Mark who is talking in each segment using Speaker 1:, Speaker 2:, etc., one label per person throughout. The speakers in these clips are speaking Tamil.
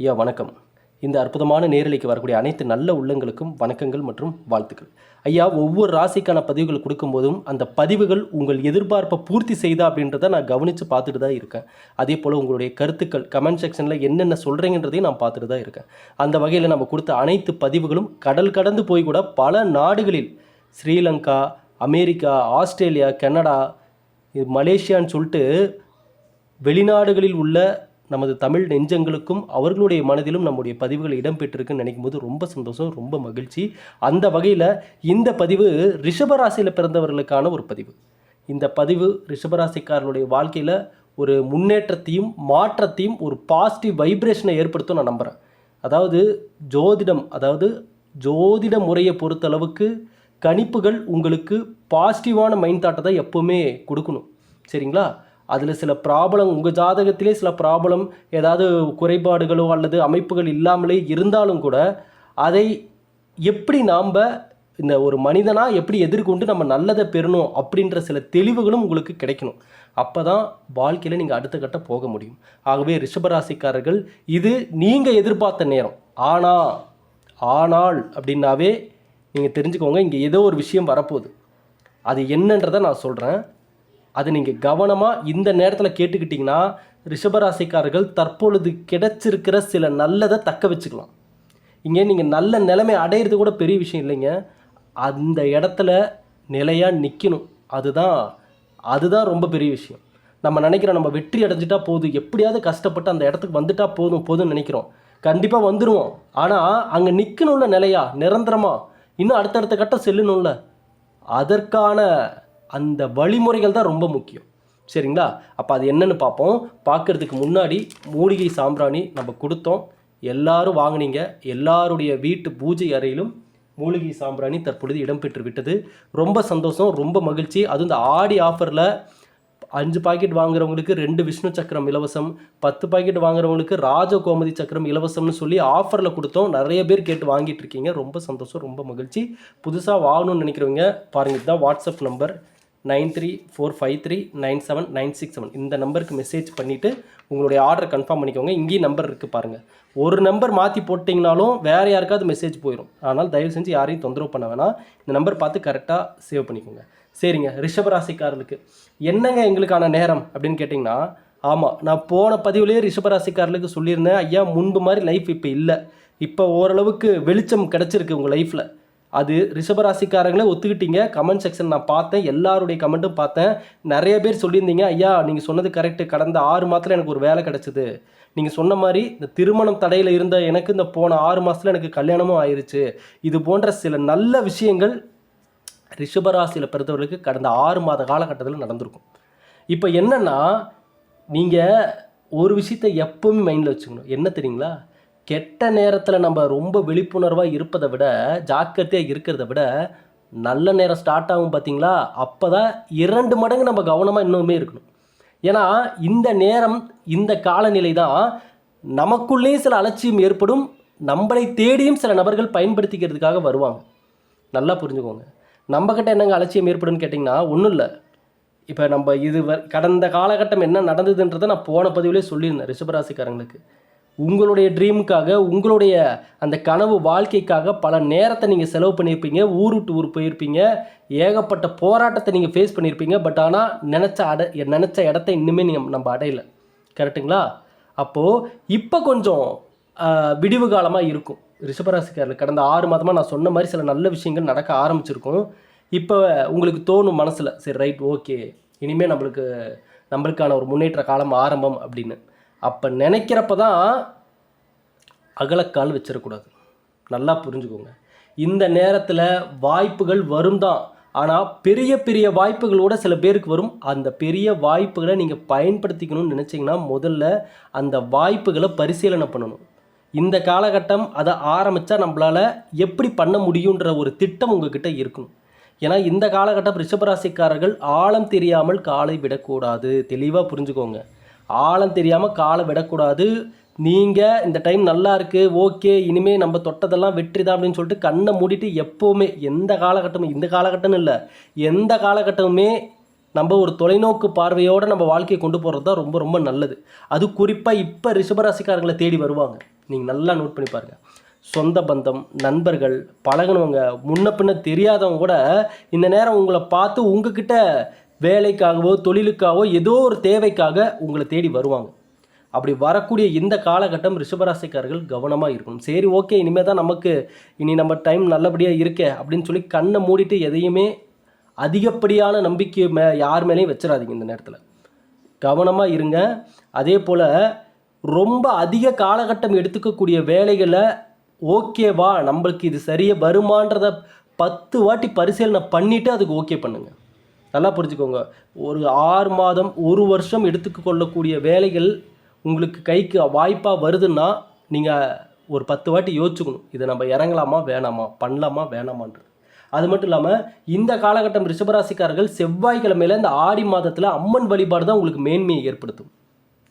Speaker 1: ஐயா வணக்கம். இந்த அற்புதமான நேரலைக்கு வரக்கூடிய அனைத்து நல்ல உள்ளங்களுக்கும் வணக்கங்கள் மற்றும் வாழ்த்துக்கள். ஐயா ஒவ்வொரு ராசிக்கான பதிவுகள் கொடுக்கும்போதும் அந்த பதிவுகள் உங்கள் எதிர்பார்ப்பை பூர்த்தி செய்தா அப்படின்றத நான் கவனித்து பார்த்துட்டு தான் இருக்கேன். அதே போல் உங்களுடைய கருத்துக்கள் கமெண்ட் செக்ஷனில் என்னென்ன சொல்கிறீங்கன்றதையும் நான் பார்த்துட்டு தான் இருக்கேன். அந்த வகையில் நம்ம கொடுத்த அனைத்து பதிவுகளும் கடல் கடந்து போய் கூட பல நாடுகளில் ஸ்ரீலங்கா அமெரிக்கா ஆஸ்திரேலியா கனடா இது மலேசியான்னு சொல்லிட்டு வெளிநாடுகளில் உள்ள நமது தமிழ் நெஞ்சங்களுக்கும் அவர்களுடைய மனதிலும் நம்முடைய பதிவுகள் இடம்பெற்றிருக்குன்னு நினைக்கும் போது ரொம்ப சந்தோஷம் ரொம்ப மகிழ்ச்சி. அந்த வகையில் இந்த பதிவு ரிஷபராசியில் பிறந்தவர்களுக்கான ஒரு பதிவு. இந்த பதிவு ரிஷபராசிக்காரர்களுடைய வாழ்க்கையில் ஒரு முன்னேற்றத்தையும் மாற்றத்தையும் ஒரு பாசிட்டிவ் வைப்ரேஷனை ஏற்படுத்தும் நான் நம்புகிறேன் அதாவது ஜோதிடம் அதாவது ஜோதிட முறையை பொறுத்தளவுக்கு கணிப்புகள் உங்களுக்கு பாசிட்டிவான மைண்ட் தாட்டை தான் எப்போவுமே கொடுக்கணும். சரிங்களா? அதில் சில ப்ராப்ளம் உங்கள் ஜாதகத்திலே சில ப்ராப்ளம் ஏதாவது குறைபாடுகளோ அல்லது அமைப்புகள் இல்லாமலே இருந்தாலும் கூட அதை எப்படி நாம் இந்த ஒரு மனிதனாக எப்படி எதிர்கொண்டு நம்ம நல்லதை பெறணும் அப்படின்ற சில தெளிவுகளும் உங்களுக்கு கிடைக்கணும். அப்போ தான் வாழ்க்கையில் நீங்கள் அடுத்த கட்ட போக முடியும். ஆகவே ரிஷபராசிக்காரர்கள் இது நீங்கள் எதிர்பார்த்த நேரம். ஆனால் ஆனால் அப்படின்னாவே நீங்கள் தெரிஞ்சுக்கோங்க இங்கே ஏதோ ஒரு விஷயம் வரப்போகுது. அது என்னன்றதை நான் சொல்கிறேன் அது நீங்கள் கவனமாக இந்த நேரத்தில் கேட்டுக்கிட்டிங்கன்னா ரிஷபராசிக்காரர்கள் தற்பொழுது கிடைச்சிருக்கிற சில நல்லதை தக்க வச்சுக்கலாம். இங்கே நீங்கள் நல்ல நிலைமை அடையிறது கூட பெரிய விஷயம் இல்லைங்க. அந்த இடத்துல நிலையாக நிற்கணும் அதுதான் அதுதான் ரொம்ப பெரிய விஷயம். நம்ம நினைக்கிறோம் நம்ம வெற்றி அடைஞ்சிட்டா போதும் எப்படியாவது கஷ்டப்பட்டு அந்த இடத்துக்கு வந்துட்டா போதும் போதும்னு நினைக்கிறோம். கண்டிப்பாக வந்துடுவோம் ஆனால் அங்கே நிற்கணும்ல நிலையா? நிரந்தரமாக இன்னும் அடுத்தடுத்த கட்டம் செல்லணும்ல? அதற்கான அந்த வழிமுறைகள் தான் ரொம்ப முக்கியம். சரிங்களா? அப்போ அது என்னென்னு பார்ப்போம். பார்க்கறதுக்கு முன்னாடி மூலிகை சாம்பிராணி நம்ம கொடுத்தோம். எல்லாரும் வாங்குனீங்க. எல்லாருடைய வீட்டு பூஜை அறையிலும் மூலிகை சாம்பிராணி தற்பொழுது இடம்பெற்று விட்டது. ரொம்ப சந்தோஷம். ரொம்ப மகிழ்ச்சி. அதுவும் இந்த ஆடி ஆஃபரில் அஞ்சு பாக்கெட் வாங்குறவங்களுக்கு ரெண்டு விஷ்ணு சக்கரம் இலவசம் பத்து பாக்கெட் வாங்குறவங்களுக்கு ராஜ கோமதி சக்கரம் இலவசம்னு சொல்லி ஆஃபரில் கொடுத்தோம். நிறைய பேர் கேட்டு வாங்கிட்டு இருக்கீங்க. ரொம்ப சந்தோஷம். ரொம்ப மகிழ்ச்சி. புதுசாக வாங்கணும்னு நினைக்கிறவங்க பாருங்கள் இதுதான் WhatsApp number. Nine three four five three nine seven nine six seven இந்த நம்பருக்கு மெசேஜ் பண்ணிவிட்டு உங்களுடைய ஆர்டர் கன்ஃபார்ம் பண்ணிக்கோங்க. இங்கேயும் நம்பர் இருக்குது பாருங்கள் ஒரு நம்பர் மாற்றி போட்டிங்கனாலும் வேறு யாருக்காவது மெசேஜ் போயிடும் அதனால் தயவு செஞ்சு யாரையும் தொந்தரவு பண்ண வேணாம். இந்த நம்பர் பார்த்து கரெக்டாக சேவ் பண்ணிக்கோங்க. சரிங்க ரிஷபராசிக்காரர்களுக்கு. என்னங்க எங்களுக்கான நேரம் அப்படின்னு கேட்டிங்கன்னா ஆமாம் நான் போன பதிவுலேயே ரிஷபராசிக்காரர்களுக்கு சொல்லியிருந்தேன். ஐயா முன்பு மாதிரி லைஃப் இப்போ இல்லை. இப்போ ஓரளவுக்கு வெளிச்சம் கிடச்சிருக்கு உங்கள் லைஃப்பில் அது ரிஷபராசிக்காரங்களே ஒத்துக்கிட்டீங்க. கமெண்ட் செக்ஷன் நான் பார்த்தேன். எல்லாருடைய கமெண்ட்டும் பார்த்தேன். நிறைய பேர் சொல்லியிருந்தீங்க ஐயா நீங்கள் சொன்னது கரெக்டு கடந்த ஆறு மாதத்தில் எனக்கு ஒரு வேலை கிடச்சிது. நீங்கள் சொன்ன மாதிரி இந்த திருமணம் தடையில் இருந்த எனக்கு இந்த போன ஆறு மாதத்தில் எனக்கு கல்யாணமும் ஆயிடுச்சு இது போன்ற சில நல்ல விஷயங்கள் ரிஷபராசியில் பிறந்தவர்களுக்கு கடந்த ஆறு மாத காலகட்டத்தில் நடந்திருக்கும். இப்போ என்னென்னா நீங்கள் ஒரு விஷயத்தை எப்போவுமே மைண்டில் வச்சுக்கணும். என்ன தெரியுங்களா? கெட்ட நேரத்தில் நம்ம ரொம்ப விழிப்புணர்வாக இருப்பதை விட ஜாக்கிரதையாக இருக்கிறத விட நல்ல நேரம் ஸ்டார்ட் ஆகும் பார்த்தீங்களா அப்போ தான் இரண்டு மடங்கு நம்ம கவனமாக இன்னுமே இருக்கணும். ஏன்னா இந்த நேரம் இந்த காலநிலை தான் நமக்குள்ளேயும் சில அலட்சியம் ஏற்படும். நம்மளை தேடியும் சில நபர்கள் பயன்படுத்திக்கிறதுக்காக வருவாங்க. நல்லா புரிஞ்சுக்கோங்க. நம்மக்கிட்ட என்னங்க அலட்சியம் ஏற்படும்னு கேட்டிங்கன்னா ஒன்றும் இல்லை. இப்போ நம்ம இது கடந்த காலகட்டம் என்ன நடந்ததுன்றதை நான் போன பதிவிலே சொல்லியிருந்தேன் ரிஷபராசிக்காரங்களுக்கு. உங்களுடைய ட்ரீமுக்காக உங்களுடைய அந்த கனவு வாழ்க்கைக்காக பல நேரத்தை நீங்கள் செலவு பண்ணியிருப்பீங்க ஊர் விட்டு ஊர் போயிருப்பீங்க ஏகப்பட்ட போராட்டத்தை நீங்கள் ஃபேஸ் பண்ணியிருப்பீங்க பட் ஆனால் நினச்ச அட நினச்ச இடத்த இன்னுமே நீங்கள் நம்ம அடையலை. கரெக்ட்டுங்களா? அப்போது இப்போ கொஞ்சம் விடிவு காலமாக இருக்கும். ரிஷபராசிக்காரில் கடந்த ஆறு மாதமாக நான் சொன்ன மாதிரி சில நல்ல விஷயங்கள் நடக்க ஆரம்பிச்சிருக்கும். இப்போ உங்களுக்கு தோணும் மனசில் சரி ரைட் ஓகே இனிமேல் நம்மளுக்கு நம்மளுக்கான ஒரு முன்னேற்ற காலம் ஆரம்பம் அப்படின்னு. அப்போ நினைக்கிறப்ப தான் அகலக்கால் வச்சிடக்கூடாது. நல்லா புரிஞ்சுக்கோங்க. இந்த நேரத்தில் வாய்ப்புகள் வரும் தான் ஆனால் பெரிய பெரிய வாய்ப்புகளோட சில பேருக்கு வரும். அந்த பெரிய வாய்ப்புகளை நீங்கள் பயன்படுத்திக்கணும்னு நினச்சிங்கன்னா முதல்ல அந்த வாய்ப்புகளை பரிசீலனை பண்ணணும். இந்த காலகட்டம் அதை ஆரம்பித்தா நம்மளால் எப்படி பண்ண முடியுன்ற ஒரு திட்டம் உங்ககிட்ட இருக்கணும் ஏன்னா இந்த காலகட்டம் ரிஷபராசிக்காரர்கள் ஆழம் தெரியாமல் காலை விடக்கூடாது. தெளிவாக புரிஞ்சுக்கோங்க. ஆழம் தெரியாமல் காலை விடக்கூடாது. நீங்கள் இந்த டைம் நல்லா இருக்குது ஓகே இனிமேல் நம்ம தொட்டதெல்லாம் வெற்றி தான் அப்படின்னு சொல்லிட்டு கண்ணை மூடிட்டு எப்போவுமே எந்த காலகட்டமும் இந்த காலகட்டம்னு இல்லை எந்த காலகட்டமுமே நம்ம ஒரு தொலைநோக்கு பார்வையோடு நம்ம வாழ்க்கையை கொண்டு போகிறது தான் ரொம்ப ரொம்ப நல்லது. அது குறிப்பாக இப்போ ரிஷபராசிக்காரங்களை தேடி வருவாங்க. நீங்கள் நல்லா நோட் பண்ணி பாருங்கள் சொந்த பந்தம் நண்பர்கள் பழகுனவங்க முன்ன பின்ன தெரியாதவங்க கூட இந்த நேரம் உங்களை பார்த்து உங்ககிட்ட வேலைக்காகவோ தொழிலுக்காகவோ ஏதோ ஒரு தேவைக்காக உங்களை தேடி வருவாங்க. அப்படி வரக்கூடிய இந்த காலகட்டம் ரிஷபராசிக்காரர்கள் கவனமாக இருக்கணும். சரி ஓகே இனிமேல் தான் நமக்கு இனி நம்ம டைம் நல்லபடியாக இருக்கே அப்படின்னு சொல்லி கண்ணை மூடிட்டு எதையுமே அதிகப்படியான நம்பிக்கை மே யார் மேலேயும் வச்சிடாதீங்க இந்த நேரத்தில். கவனமாக இருங்க. அதே போல் ரொம்ப அதிக காலகட்டம் எடுத்துக்கக்கூடிய வேலைகளை ஓகேவா நம்மளுக்கு இது சரியாக வருமான்றத பத்து வாட்டி பரிசீலனை பண்ணிவிட்டு அதுக்கு ஓகே பண்ணுங்கள் நல்லா புரிஞ்சுக்கோங்க. ஒரு ஆறு மாதம் ஒரு வருஷம் எடுத்துக்க கொள்ளக்கூடிய வேலைகள் உங்களுக்கு கைக்கு வாய்ப்பாக வருதுன்னா நீங்கள் ஒரு பத்து வாட்டி யோசிச்சுக்கணும். இதை நம்ம இறங்கலாமா வேணாமா? பண்ணலாமா வேணாமான்றது. அது மட்டும் இல்லாமல் இந்த காலகட்டம் ரிஷபராசிக்காரர்கள் செவ்வாய்க்கிழமையில இந்த ஆடி மாதத்தில் அம்மன் வழிபாடு தான் உங்களுக்கு மேன்மையை ஏற்படுத்தும்.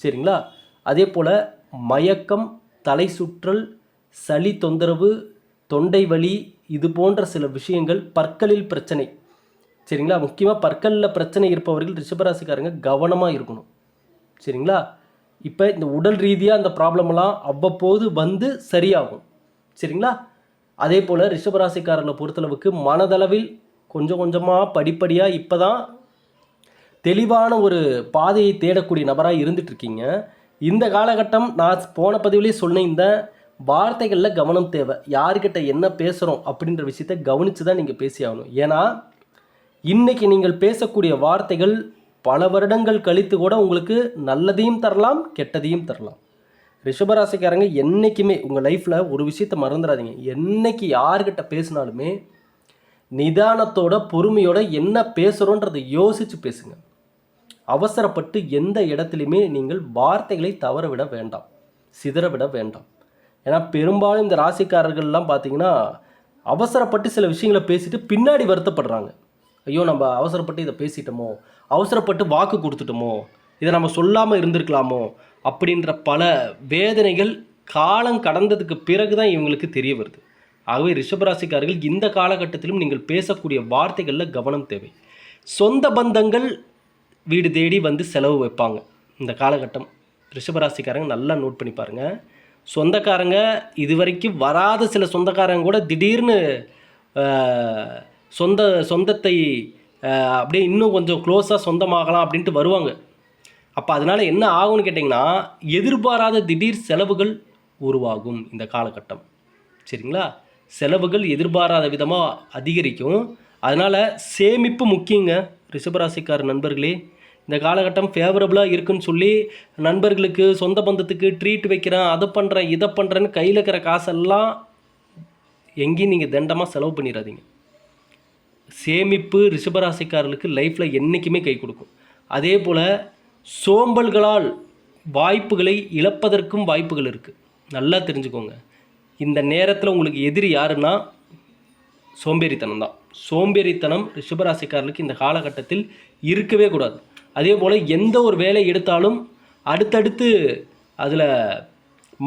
Speaker 1: சரிங்களா? அதே போல் மயக்கம் தலை சுற்றல் சளி தொந்தரவு தொண்டை வலி இது போன்ற சில விஷயங்கள் பற்களில் பிரச்சனை சரிங்களா? முக்கியமாக பற்களில் பிரச்சனை இருப்பவர்கள் ரிஷபராசிக்காரங்க கவனமாக இருக்கணும். சரிங்களா? இப்போ இந்த உடல் ரீதியாக அந்த ப்ராப்ளமெல்லாம் அவ்வப்போது வந்து சரியாகும். சரிங்களா? அதே போல் ரிஷபராசிக்காரர்களை பொறுத்தளவுக்கு மனதளவில் கொஞ்சம் கொஞ்சமாக படிப்படியாக இப்போ தான் தெளிவான ஒரு பாதையை தேடக்கூடிய நபராக இருந்துகிட்ருக்கீங்க இந்த காலகட்டம் நான் போன பதிவுலேயே சொன்ன இந்த வார்த்தைகளில் கவனம் தேவை. யார்கிட்ட என்ன பேசுகிறோம் அப்படின்ற விஷயத்தை கவனித்து தான் நீங்கள் பேசி ஆகணும் ஏன்னா இன்றைக்கி நீங்கள் பேசக்கூடிய வார்த்தைகள் பல வருடங்கள் கழித்து கூட உங்களுக்கு நல்லதையும் தரலாம் கெட்டதையும் தரலாம். ரிஷபராசிக்காரங்க என்றைக்குமே உங்கள் லைஃப்பில் ஒரு விஷயத்தை மறந்துடாதீங்க. என்றைக்கு யார்கிட்ட பேசினாலுமே நிதானத்தோட பொறுமையோட என்ன பேசுகிறோன்றதை யோசித்து பேசுங்க. அவசரப்பட்டு எந்த இடத்துலையுமே நீங்கள் வார்த்தைகளை தவற விட வேண்டாம். சிதற விட வேண்டாம். ஏன்னா பெரும்பாலும் இந்த ராசிக்காரர்கள்லாம் பார்த்தீங்கன்னா அவசரப்பட்டு சில விஷயங்களை பேசிட்டு பின்னாடி வருத்தப்படுறாங்க. ஐயோ நம்ம அவசரப்பட்டு இதை பேசிட்டோமோ? அவசரப்பட்டு வாக்கு கொடுத்துட்டோமோ? இதை நம்ம சொல்லாமல் இருந்திருக்கலாமோ? அப்படின்ற பல வேதனைகள் காலம் கடந்ததுக்கு பிறகு தான் இவங்களுக்கு தெரிய வருது. ஆகவே ரிஷபராசிக்காரர்கள் இந்த காலகட்டத்திலும் நீங்கள் பேசக்கூடிய வார்த்தைகளில் கவனம் தேவை. சொந்த பந்தங்கள் வீடு தேடி வந்து செலவு வைப்பாங்க. இந்த காலகட்டம். ரிஷபராசிக்காரங்க நல்லா நோட் பண்ணி பாருங்கள் சொந்தக்காரங்க இது வரைக்கும் வராத சில சொந்தக்காரங்க கூட திடீர்னு சொந்த சொந்தத்தை அப்படியே இன்னும் கொஞ்சம் க்ளோஸாக சொந்தமாகலாம் அப்படின்ட்டு வருவாங்க. அப்போ அதனால் என்ன ஆகும்னு கேட்டிங்கன்னா எதிர்பாராத திடீர் செலவுகள் உருவாகும் இந்த காலகட்டம். சரிங்களா? செலவுகள் எதிர்பாராத விதமாக அதிகரிக்கும். அதனால் சேமிப்பு முக்கியங்க ரிஷபராசிக்கார நண்பர்களே. இந்த காலகட்டம் ஃபேவரபுளாக இருக்குன்னு சொல்லி நண்பர்களுக்கு சொந்த பந்தத்துக்கு ட்ரீட் வைக்கிறேன் அதை பண்ணுறேன் இதை பண்ணுறேன்னு கையில் இருக்கிற காசெல்லாம் எங்கேயும் நீங்கள் தண்டமாக செலவு பண்ணிடாதீங்க. சேமிப்பு ரிஷபராசிக்காரர்களுக்கு லைஃப்பில் என்றைக்குமே கை கொடுக்கும். அதே போல் சோம்பல்களால் வாய்ப்புகளை இழப்பதற்கும் வாய்ப்புகள் இருக்குது நல்லா தெரிஞ்சுக்கோங்க. இந்த நேரத்தில் உங்களுக்கு எதிரி யாருன்னா சோம்பேறித்தனம் தான். சோம்பேறித்தனம் ரிஷபராசிக்காரர்களுக்கு இந்த காலகட்டத்தில் இருக்கவே கூடாது. அதே போல் எந்த ஒரு வேலை எடுத்தாலும் அடுத்தடுத்து அதில்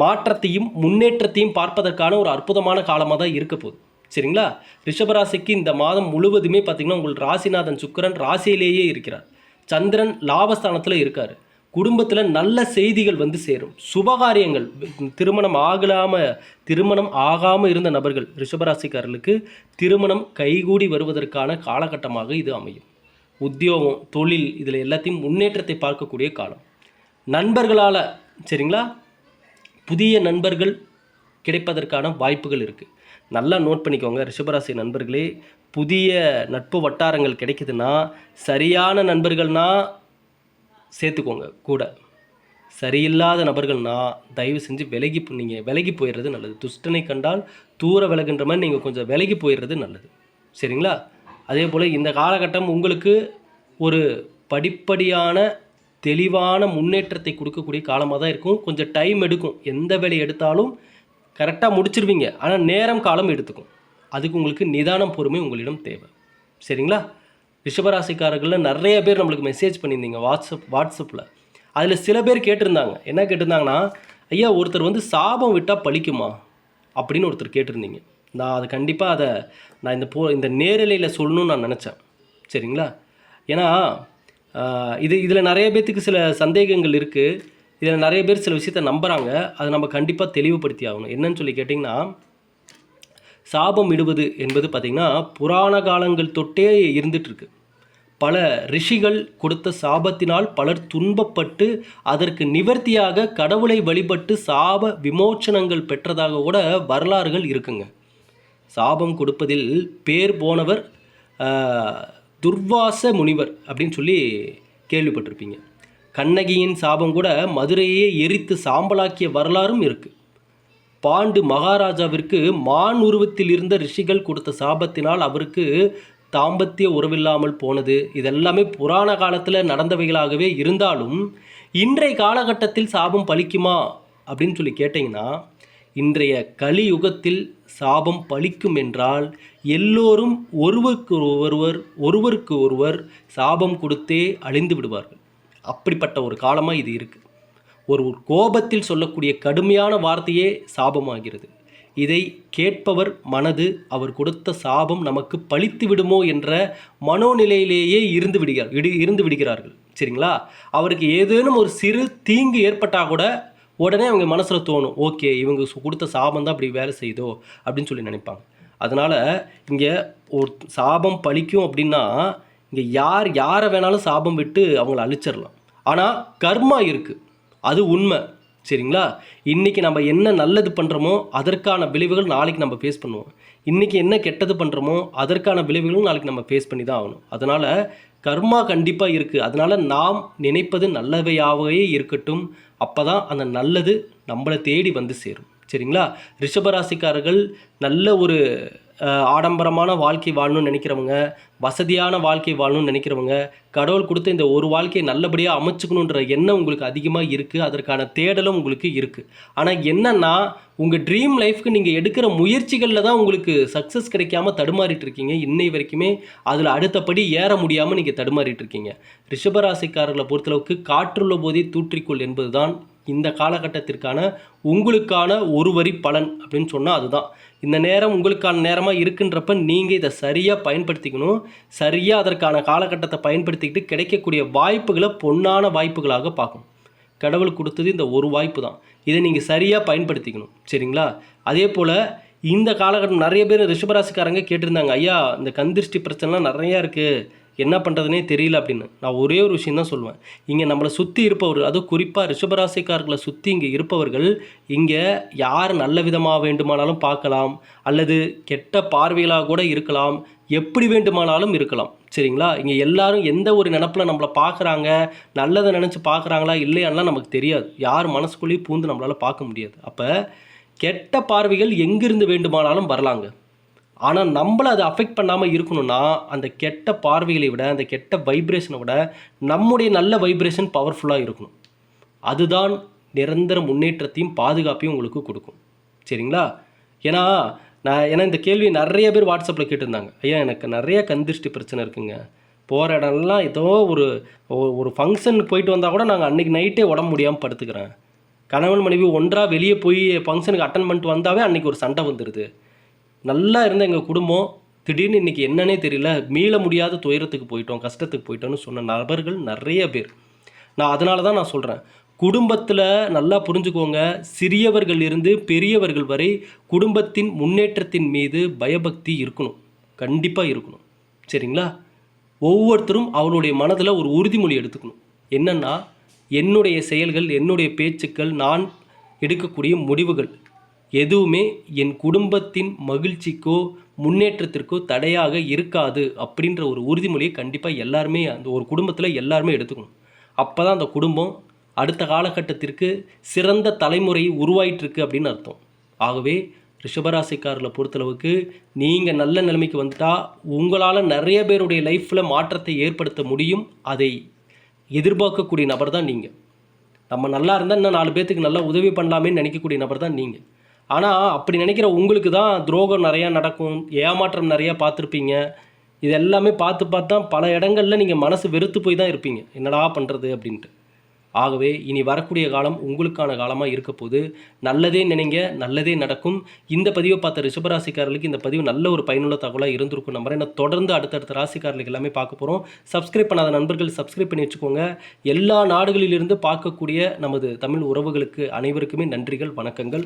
Speaker 1: மாற்றத்தையும் முன்னேற்றத்தையும் பார்ப்பதற்கான ஒரு அற்புதமான காலமாக தான் இருக்க போகுது. சரிங்களா? ரிஷபராசிக்கு இந்த மாதம் முழுவதுமே பார்த்திங்கன்னா உங்கள் ராசிநாதன் சுக்கிரன் ராசியிலேயே இருக்கிறார். சந்திரன் லாபஸ்தானத்தில் இருக்கார். குடும்பத்தில் நல்ல செய்திகள் வந்து சேரும். சுபகாரியங்கள் திருமணம் ஆகலாமல் திருமணம் ஆகாமல் இருந்த நபர்கள் ரிஷபராசிக்காரர்களுக்கு திருமணம் கைகூடி வருவதற்கான காலகட்டமாக இது அமையும். உத்தியோகம் தொழில் இதில் எல்லாத்தையும் முன்னேற்றத்தை பார்க்கக்கூடிய காலம். நண்பர்களால் சரிங்களா? புதிய நண்பர்கள் கிடைப்பதற்கான வாய்ப்புகள் இருக்குது நல்லா நோட் பண்ணிக்கோங்க ரிஷபராசி நண்பர்களே. புதிய நட்பு வட்டாரங்கள் கிடைக்குதுன்னா சரியான நண்பர்கள்னா சேர்த்துக்கோங்க கூட. சரியில்லாத நபர்கள்னா தயவு செஞ்சு விலகி நீங்கள் விலகி போயிடுறது நல்லது. துஷ்டனை கண்டால் தூர விலகுன்ற மாதிரி நீங்கள் கொஞ்சம் விலகி போயிடுறது நல்லது. சரிங்களா? அதே போல் இந்த காலகட்டம் உங்களுக்கு ஒரு படிப்படியான தெளிவான முன்னேற்றத்தை கொடுக்கக்கூடிய காலமாக தான் இருக்கும். கொஞ்சம் டைம் எடுக்கும். எந்த வேலை எடுத்தாலும் கரெக்டாக முடிச்சிருவீங்க. ஆனால் நேரம் காலம் எடுத்துக்கும். அதுக்கு உங்களுக்கு நிதானம் பொறுமை உங்களிடம் தேவை. சரிங்களா? ரிஷபராசிக்காரர்களில் நிறைய பேர் நம்மளுக்கு மெசேஜ் பண்ணியிருந்தீங்க வாட்ஸ்அப் வாட்ஸ்அப்பில் அதில் சில பேர் கேட்டிருந்தாங்க. என்ன கேட்டிருந்தாங்கன்னா ஐயா ஒருத்தர் வந்து சாபம் விட்டால் பழிக்குமா? அப்படின்னு ஒருத்தர் கேட்டிருந்தீங்க. நான் அது கண்டிப்பாக அதை நான் இந்த போ இந்த நேரலையில் சொல்லணும்னு நான் நினச்சேன். சரிங்களா? ஏன்னா இது இதில் நிறைய பேர்த்துக்கு சில சந்தேகங்கள் இருக்குது இதில் நிறைய பேர் சில விஷயத்த நம்புகிறாங்க அதை நம்ம கண்டிப்பாக தெளிவுபடுத்தி ஆகணும். என்னன்னு சொல்லி கேட்டிங்கன்னா சாபம் இடுவது என்பது பார்த்திங்கன்னா புராண காலங்கள் தொட்டே இருந்துகிட்ருக்கு பல ரிஷிகள் கொடுத்த சாபத்தினால் பலர் துன்பப்பட்டு அதற்கு நிவர்த்தியாக கடவுளை வழிபட்டு சாப விமோச்சனங்கள் பெற்றதாக கூட வரலாறுகள் இருக்குங்க. சாபம் கொடுப்பதில் பேர் போனவர் துர்வாச முனிவர் அப்படின்னு சொல்லி கேள்விப்பட்டிருப்பீங்க. கண்ணகியின் சாபம் கூட மதுரையே எரித்து சாம்பலாக்கிய வரலாறும் இருக்குது பாண்டு மகாராஜாவிற்கு மான் உருவத்தில் இருந்த ரிஷிகள் கொடுத்த சாபத்தினால் அவருக்கு தாம்பத்திய உறவில்லாமல் போனது. இதெல்லாமே புராண காலத்தில் நடந்தவைகளாகவே இருந்தாலும் இன்றைய காலகட்டத்தில் சாபம் பலிக்குமா அப்படின்னு சொல்லி கேட்டிங்கன்னா இன்றைய கலியுகத்தில் சாபம் பலிக்கும் என்றால் எல்லோரும் ஒருவருக்கு ஒருவர் ஒருவருக்கு ஒருவர் சாபம் கொடுத்தே அழிந்து விடுவார்கள். அப்படிப்பட்ட ஒரு காலமாக இது இருக்குது ஒரு கோபத்தில் சொல்லக்கூடிய கடுமையான வார்த்தையே சாபமாகிறது. இதை கேட்பவர் மனது அவர் கொடுத்த சாபம் நமக்கு பழித்து விடுமோ என்ற மனோநிலையிலேயே இருந்து விடுகிறார் இடு இருந்து விடுகிறார்கள். சரிங்களா? அவருக்கு ஏதேனும் ஒரு சிறு தீங்கு ஏற்பட்டால் கூட உடனே அவங்க மனசில் தோணும் ஓகே இவங்க கொடுத்த சாபம் தான் அப்படி வேலை செய்யுதோ? அப்படின்னு சொல்லி நினைப்பாங்க. அதனால் இங்கே ஒரு சாபம் பழிக்கும் அப்படின்னா இங்கே யார் யாரை வேணாலும் சாபம் விட்டு அவங்கள அழிச்சிடலாம் ஆனால் கர்மா இருக்குது அது உண்மை. சரிங்களா? இன்றைக்கி நம்ம என்ன நல்லது பண்ணுறோமோ அதற்கான விளைவுகள் நாளைக்கு நம்ம ஃபேஸ் பண்ணுவோம். இன்றைக்கி என்ன கெட்டது பண்ணுறோமோ அதற்கான விளைவுகளும் நாளைக்கு நம்ம ஃபேஸ் பண்ணி தான் ஆகணும். அதனால் கர்மா கண்டிப்பாக இருக்குது அதனால் நாம் நினைப்பது நல்லவையாகவே இருக்கட்டும். அப்போ தான் அந்த நல்லது நம்மளை தேடி வந்து சேரும். சரிங்களா? ரிஷபராசிக்காரர்கள் நல்ல ஒரு ஆடம்பரமான வாழ்க்கை வாழணும்னு நினைக்கிறவங்க வசதியான வாழ்க்கை வாழணும்னு நினைக்கிறவங்க கடவுள் கொடுத்த இந்த ஒரு வாழ்க்கையை நல்லபடியாக அமைச்சுக்கணுன்ற எண்ணம் உங்களுக்கு அதிகமாக இருக்குது அதற்கான தேடலும் உங்களுக்கு இருக்குது ஆனால் என்னென்னா உங்கள் ட்ரீம் லைஃப்க்கு நீங்கள் எடுக்கிற முயற்சிகளில் தான் உங்களுக்கு சக்ஸஸ் கிடைக்காம தடுமாறிட்டு இருக்கீங்க. இன்னை வரைக்குமே அதில் அடுத்தபடி ஏற முடியாமல் நீங்கள் தடுமாறிட்டு இருக்கீங்க. ரிஷபராசிக்காரர்களை பொறுத்தளவுக்கு காற்றுள்ள போதே தூற்றிக்கொள் என்பதுதான் இந்த காலகட்டத்திற்கான உங்களுக்கான ஒரு வரி பலன் அப்படின்னு சொன்னால் அதுதான். இந்த நேரம் உங்களுக்கான நேரமாக இருக்குன்றப்ப நீங்கள் இதை சரியாக பயன்படுத்திக்கணும். சரியாக அதற்கான காலகட்டத்தை பயன்படுத்திக்கிட்டு கிடைக்கக்கூடிய வாய்ப்புகளை பொன்னான வாய்ப்புகளாக பார்க்கணும் கடவுள் கொடுத்தது இந்த ஒரு வாய்ப்பு தான். இதை நீங்கள் சரியாக பயன்படுத்திக்கணும். சரிங்களா? அதே போல் இந்த காலகட்டம் நிறைய பேர் ரிஷபராசிக்காரங்க கேட்டிருந்தாங்க ஐயா இந்த கந்திருஷ்டி பிரச்சனைலாம் நிறையா இருக்குது என்ன பண்ணுறதுனே தெரியல அப்படின்னு. நான் ஒரே ஒரு விஷயம் தான் சொல்லுவேன். இங்கே நம்மளை சுற்றி இருப்பவர்கள் அதுவும் குறிப்பாக ரிஷபராசிக்காரர்களை சுற்றி இங்கே இருப்பவர்கள் இங்கே யார் நல்ல விதமாக வேண்டுமானாலும் பார்க்கலாம் அல்லது கெட்ட பார்வைகளாக கூட இருக்கலாம் எப்படி வேண்டுமானாலும் இருக்கலாம். சரிங்களா? இங்கே எல்லாரும் எந்த ஒரு நினப்பில் நம்மளை பார்க்குறாங்க நல்லதை நினச்சி பார்க்குறாங்களா இல்லையான்லாம் நமக்கு தெரியாது. யார் மனசுக்குள்ளேயும் பூந்து நம்மளால் பார்க்க முடியாது. அப்போ கெட்ட பார்வைகள் எங்கிருந்து வேண்டுமானாலும் வரலாங்க. ஆனால் நம்மளை அதை அஃபெக்ட் பண்ணாமல் இருக்கணும்னா அந்த கெட்ட பார்வைகளை விட அந்த கெட்ட வைப்ரேஷனை விட நம்முடைய நல்ல வைப்ரேஷன் பவர்ஃபுல்லாக இருக்கணும். அதுதான் நிரந்தர முன்னேற்றத்தையும் பாதுகாப்பையும் உங்களுக்கு கொடுக்கும். சரிங்களா? ஏன்னா நான் ஏன்னா இந்த கேள்வி நிறைய பேர் வாட்ஸ்அப்பில் கேட்டிருந்தாங்க. ஐயா எனக்கு நிறைய கந்திருஷ்டி பிரச்சனை இருக்குங்க. போகிற இடம்லாம் ஏதோ ஒரு ஒரு ஃபங்க்ஷனுக்கு போயிட்டு வந்தால் கூட நாங்கள் அன்றைக்கி நைட்டே உடம்பு முடியாமல் படுத்துக்கிறேன். கணவன் மனைவி ஒன்றாக வெளியே போய் ஃபங்க்ஷனுக்கு அட்டன் பண்ணிட்டு வந்தாவே அன்றைக்கி ஒரு சண்டை வந்துடுது நல்லா இருந்த எங்கள் குடும்பம் திடீர்னு இன்றைக்கி என்னன்னே தெரியல. மீள முடியாத துயரத்துக்கு போயிட்டோம் கஷ்டத்துக்கு போயிட்டோம்னு சொன்ன நபர்கள் நிறைய பேர். நான் அதனால தான் நான் சொல்கிறேன் குடும்பத்தில் நல்லா புரிஞ்சுக்கோங்க. சிறியவர்கள் இருந்து பெரியவர்கள் வரை குடும்பத்தின் முன்னேற்றத்தின் மீது பயபக்தி இருக்கணும். கண்டிப்பாக இருக்கணும். சரிங்களா? ஒவ்வொருத்தரும் அவருடைய மனதில் ஒரு உறுதிமொழி எடுத்துக்கணும். என்னென்னா என்னுடைய செயல்கள் என்னுடைய பேச்சுக்கள் நான் எடுக்கக்கூடிய முடிவுகள். எதுவுமே என் குடும்பத்தின் மகிழ்ச்சிக்கோ முன்னேற்றத்திற்கோ தடையாக இருக்காது அப்படின்ற ஒரு உறுதிமொழியை கண்டிப்பாக எல்லாருமே அந்த ஒரு குடும்பத்தில் எல்லாருமே எடுத்துக்கணும். அப்போ தான் அந்த குடும்பம் அடுத்த காலகட்டத்திற்கு சிறந்த தலைமுறை உருவாயிட்டிருக்கு அப்படின்னு அர்த்தம். ஆகவே ரிஷபராசிக்காரில் பொறுத்தளவுக்கு நீங்கள் நல்ல நிலைமைக்கு வந்துட்டால் உங்களால் நிறைய பேருடைய லைஃப்பில் மாற்றத்தை ஏற்படுத்த முடியும். அதை எதிர்பார்க்கக்கூடிய நபர் தான் நீங்கள் நம்ம நல்லா இருந்தால் இன்னும் நாலு பேர்த்துக்கு நல்லா உதவி பண்ணலாமேன்னு நினைக்கக்கூடிய நபர் தான் நீங்கள் ஆனால் அப்படி நினைக்கிற உங்களுக்கு தான் துரோகம் நிறையா நடக்கும் ஏமாற்றம் நிறையா பார்த்துருப்பீங்க. இது எல்லாமே பார்த்து பார்த்து தான் பல இடங்களில் நீங்கள் மனசு வெறுத்து போய் தான் இருப்பீங்க. என்னடா பண்ணுறது அப்படின்ட்டு. ஆகவே இனி வரக்கூடிய காலம் உங்களுக்கான காலமாக இருக்க போது நல்லதே நினைங்க நல்லதே நடக்கும். இந்த பதிவை பார்த்த ரிஷபராசிக்காரர்களுக்கு இந்த பதிவு நல்ல ஒரு பயனுள்ள தகவலாக இருந்திருக்கும் நம்புறேன். நான் தொடர்ந்து அடுத்தடுத்த ராசிக்காரர்களுக்கு எல்லாமே பார்க்க போகிறோம் சப்ஸ்கிரைப் பண்ணாத நண்பர்கள் சப்ஸ்கிரைப் பண்ணி வச்சுக்கோங்க. எல்லா நாடுகளிலிருந்து பார்க்கக்கூடிய நமது தமிழ் உறவுகளுக்கு அனைவருக்குமே நன்றிகள் வணக்கங்கள்.